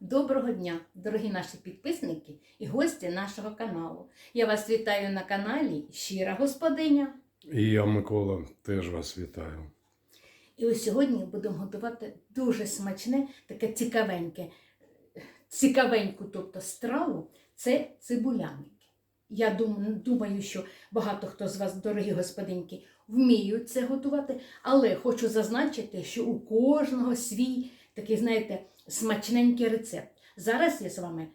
Доброго дня, дорогі наші підписники і гості нашого каналу. Я вас вітаю на каналі Щира Господиня. І я, Микола, теж вас вітаю. І ось сьогодні будемо готувати дуже смачне, таке цікавеньке, цікавеньку, тобто страву це цибуляники. Я думаю, що багато хто з вас, дорогі господинки, вміють це готувати, але хочу зазначити, що у кожного свій такий, знаєте, смачненький рецепт. Зараз я з вами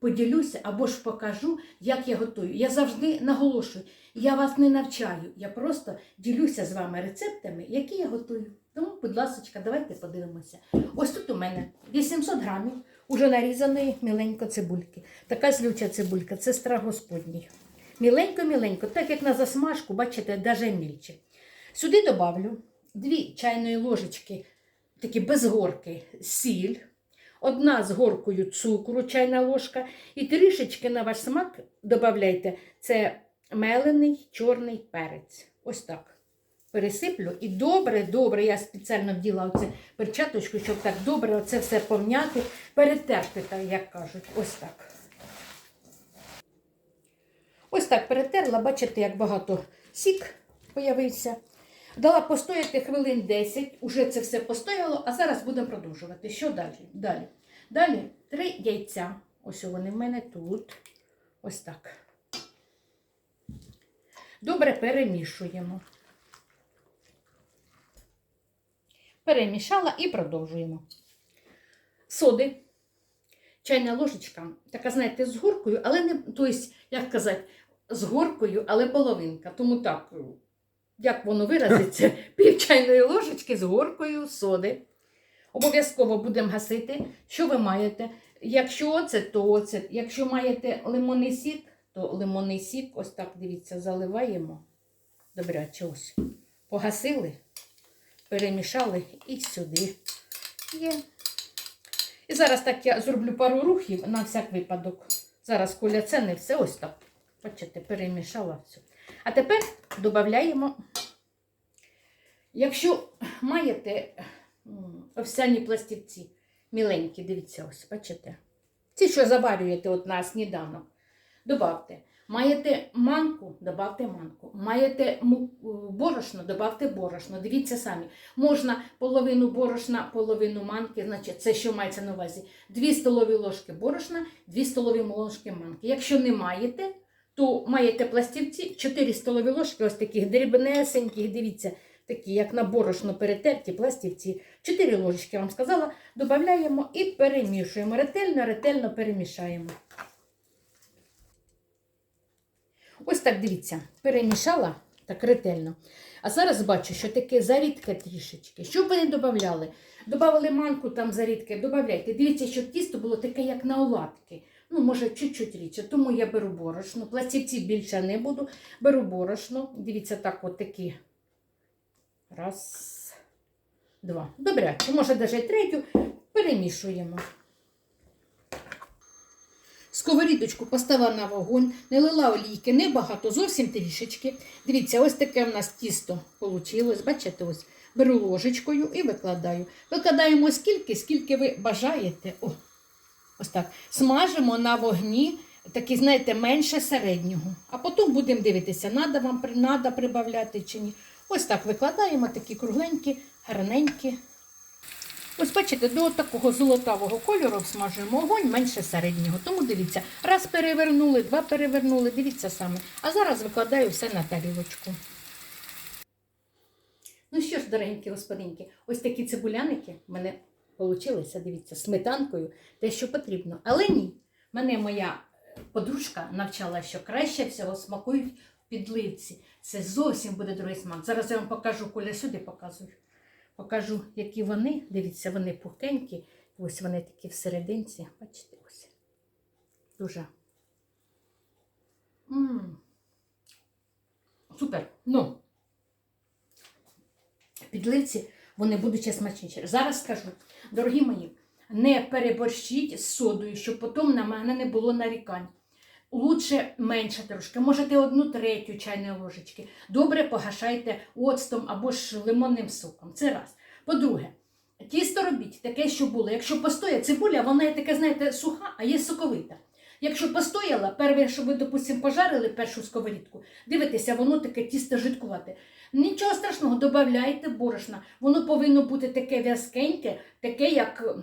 поділюся або ж покажу, як я готую. Я завжди наголошую, я вас не навчаю, я просто ділюся з вами рецептами, які я готую. Тому, будь ласка, давайте подивимося. Ось тут у мене 800 грамів уже нарізаної міленько цибульки. Така злюча цибулька, це страх господній. Міленько-міленько, так як на засмажку, бачите, даже мільче. Сюди добавлю 2 чайної ложечки, такі без горки, сіль, одна з горкою цукру, чайна ложка, і трішечки на ваш смак додавайте це мелений чорний перець. Ось так. Пересиплю і добре, добре, я спеціально вділа оце перчаточку, щоб так добре оце все помняти, перетерти, так як кажуть. Ось так. Ось так перетерла, бачите, як багато сік появився. Дала постояти хвилин 10, уже це все постояло, а зараз будемо продовжувати. Що далі? Далі. Далі три яйця. Ось вони в мене тут. Ось так. Добре перемішуємо. Перемішала і продовжуємо. Соди. Чайна ложечка, така, знаєте, з горкою, але не, тобто, як казати, з горкою, але половинка. Тому так, як воно виразиться, пів чайної ложечки з горкою соди. Обов'язково будемо гасити. Що ви маєте? Якщо оцет, то оцет. Якщо маєте лимонний сік, то лимонний сік, ось так, дивіться, заливаємо. Добряче ось. Погасили, перемішали і сюди. Є. І зараз так я зроблю пару рухів на всяк випадок. Зараз коля це не все ось так. Бачите, перемішала все. А тепер додаємо, якщо маєте овсяні пластівці, міленькі, дивіться, ось, бачите. Ці, що заварюєте от на сніданок, добавте. Маєте манку, добавте манку. Маєте му- борошно, добавте борошно. Дивіться самі. Можна половину борошна, половину манки, значить, це що мається на увазі? 2 столові ложки борошна, 2 столові ложки манки. Якщо не маєте, то маєте пластівці, 4 столові ложки, ось таких дрібнесеньких, дивіться, такі, як на борошно перетерті пластівці. 4 ложечки, я вам сказала, додаємо і перемішуємо. Ретельно, ретельно перемішаємо. Ось так дивіться, перемішала так ретельно. А зараз бачу, що таке зарідке трішечки. Що б ви не додавали? Добавили манку там зарідки, додавайте. Дивіться, щоб тісто було таке, як на оладки. Ну, може, чуть-чуть рідше. Тому я беру борошно. Пластівці більше не буду. Беру борошно. Дивіться, так, от такі. Раз, два. Добряче. Може, навіть третю. Перемішуємо. Сковорідочку поставила на вогонь, не лила олійки, небагато, зовсім трішечки. Дивіться, ось таке в нас тісто вийшло. Бачите, ось беру ложечкою і викладаю. Викладаємо скільки, скільки ви бажаєте. О, ось так. Смажимо на вогні, такий, знаєте, менше середнього. А потім будемо дивитися, надо вам надо прибавляти чи ні. Ось так викладаємо такі кругленькі, гарненькі. Ось бачите, до такого золотавого кольору смажуємо огонь менше середнього. Тому дивіться, раз перевернули, два перевернули, дивіться саме. А зараз викладаю все на тарілочку. Ну що ж, дорогенькі господинки, ось такі цибуляники в мене получилися, дивіться, сметанкою, те, що потрібно. Але ні, мене моя подружка навчала, що краще всього смакують в підливці. Це зовсім буде другий смак. Зараз я вам покажу, коля сюди показую. Покажу, які вони. Дивіться, вони пухкенькі. Ось вони такі всерединці. Бачите, ось. Дуже. м Супер. Ну. Підливці вони будуть смачніші. Зараз скажу, дорогі мої, не переборщіть з содою, щоб потім на мене не було нарікань. Лучше менше трошки, можете одну третю чайної ложечки. Добре погашайте оцтом або ж лимонним соком. Це раз. По-друге, Тісто робіть таке, що було. Якщо постоя цибуля, вона є таке, знаєте, суха, а є соковита. Якщо постояла, перше, що ви, допустимо, пожарили першу сковорідку, дивитеся, воно таке тісто жидкувате. Нічого страшного, додавайте борошна. Воно повинно бути таке в'язкеньке, таке, як,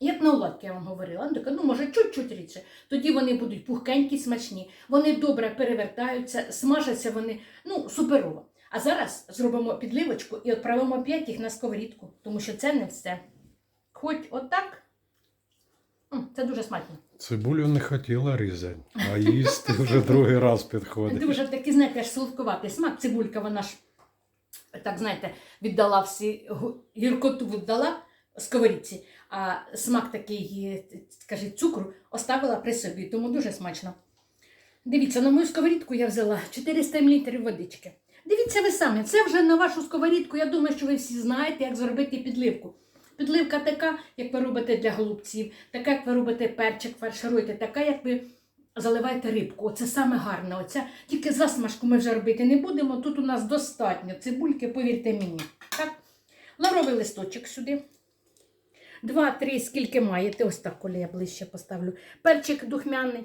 як на оладки, я вам говорила. Ну, ну, може, чуть-чуть рідше. Тоді вони будуть пухкенькі, смачні. Вони добре перевертаються, смажаться вони, ну, суперово. А зараз зробимо підливочку і відправимо опять їх на сковорідку, тому що це не все. Хоч отак. Це дуже смачно. Цибулю не хотіла різати, а їсти вже другий раз підходить. Дуже такий, знаєте, аж солодкуватий смак. Цибулька, вона ж, так знаєте, віддала всі гіркоту віддала сковорідці, а смак такий, е, цукру оставила при собі, тому дуже смачно. Дивіться, на мою сковорідку я взяла 400 мл водички. Дивіться ви самі, це вже на вашу сковорідку. Я думаю, що ви всі знаєте, як зробити підливку. Підливка така, як ви робите для голубців, така, як ви робите перчик, фаршируєте, така, як ви заливаєте рибку. Оце саме гарне. Оця. Тільки засмажку ми вже робити не будемо. Тут у нас достатньо цибульки, повірте мені. Так? Лавровий листочок сюди. Два-три, скільки маєте, ось так, коли я ближче поставлю. Перчик духмяний.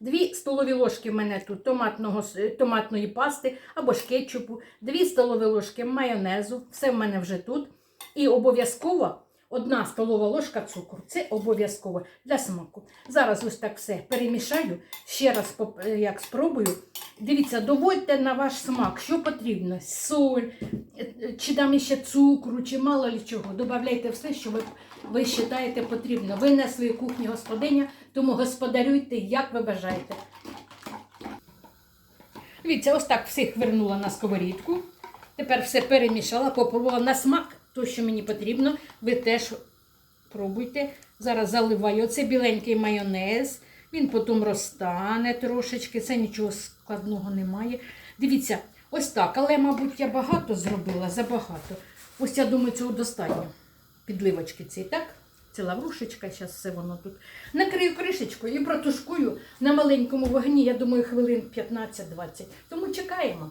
Дві столові ложки в мене тут томатного, томатної пасти або ж кетчупу, дві столові ложки майонезу, все в мене вже тут. І обов'язково одна столова ложка цукру. Це обов'язково для смаку. Зараз ось так все перемішаю. Ще раз е, як спробую. Дивіться, доводьте на ваш смак, що потрібно. Соль, е, е, чи там ще цукру, чи мало ли чого. Добавляйте все, що ви, ви вважаєте потрібно. Ви на своїй кухні господиня, тому господарюйте, як ви бажаєте. Дивіться, ось так всіх вернула на сковорідку. Тепер все перемішала, попробувала на смак, то, що мені потрібно. Ви теж пробуйте. Зараз заливаю. Оце біленький майонез. Він потім розтане трошечки. Це нічого складного немає. Дивіться, ось так. Але, мабуть, я багато зробила, забагато. Ось я думаю, цього достатньо. Підливочки ці, так? Це лаврушечка, зараз все воно тут. Накрию кришечкою і протушкую на маленькому вогні, я думаю, хвилин 15-20. Тому чекаємо.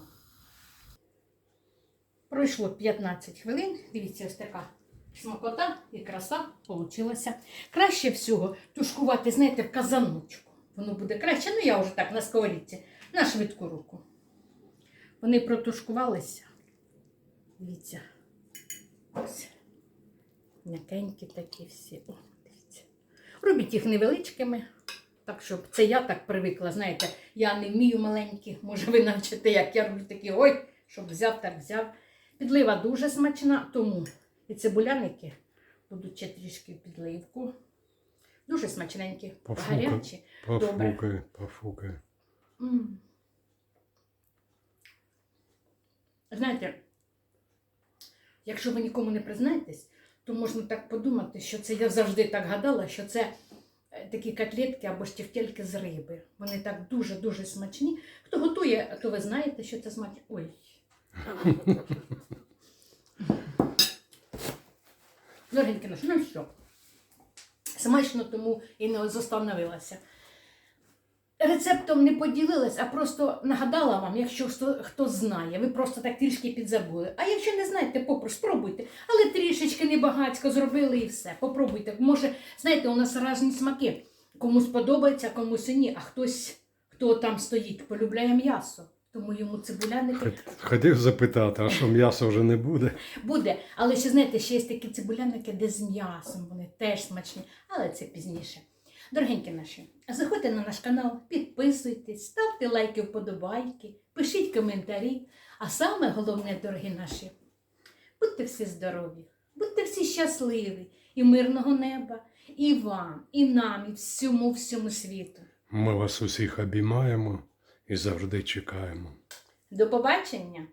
Пройшло 15 хвилин. Дивіться, ось така смакота і краса получилася. Краще всього тушкувати, знаєте, в казаночку. Воно буде краще. Ну, я вже так на сковорідці, на швидку руку. Вони протушкувалися. Дивіться. Ось. М'якенькі такі всі. О, дивіться. Робіть їх невеличкими. Так, щоб це я так привикла, знаєте, я не вмію маленькі. Може, ви навчите, як я роблю такі, ой, щоб взяв, так взяв. Підлива дуже смачна, тому і цибуляники будуть ще трішки підливку. Дуже смачненькі, Пофукай. гарячі. Добре. Пофукай. М. Знаєте, якщо ви нікому не признаєтесь, то можна так подумати, що це я завжди так гадала, що це е, такі котлетки або ж тівтельки з риби. Вони так дуже-дуже смачні. Хто готує, то ви знаєте, що це смачно. Ой. Дорогенькі наші, ну що? Смачно тому і не застановилася. Рецептом не поділилась, а просто нагадала вам, якщо хто, хто знає, ви просто так трішки підзабули. А якщо не знаєте, попросту спробуйте. Але трішечки небагацько зробили і все. Попробуйте. Може, знаєте, у нас різні смаки. Комусь подобається, комусь і ні. А хтось, хто там стоїть, полюбляє м'ясо. Тому йому цибуляники Хот- Хотів запитати, а що м'яса вже не буде? буде. Але ще знаєте, ще є такі цибуляники, де з м'ясом, вони теж смачні, але це пізніше. Дорогенькі наші, заходьте на наш канал, підписуйтесь, ставте лайки, вподобайки, пишіть коментарі. А саме головне, дорогі наші, будьте всі здорові, будьте всі щасливі і мирного неба, і вам, і нам, і всьому всьому світу. Ми вас усіх обіймаємо і завжди чекаємо. До побачення!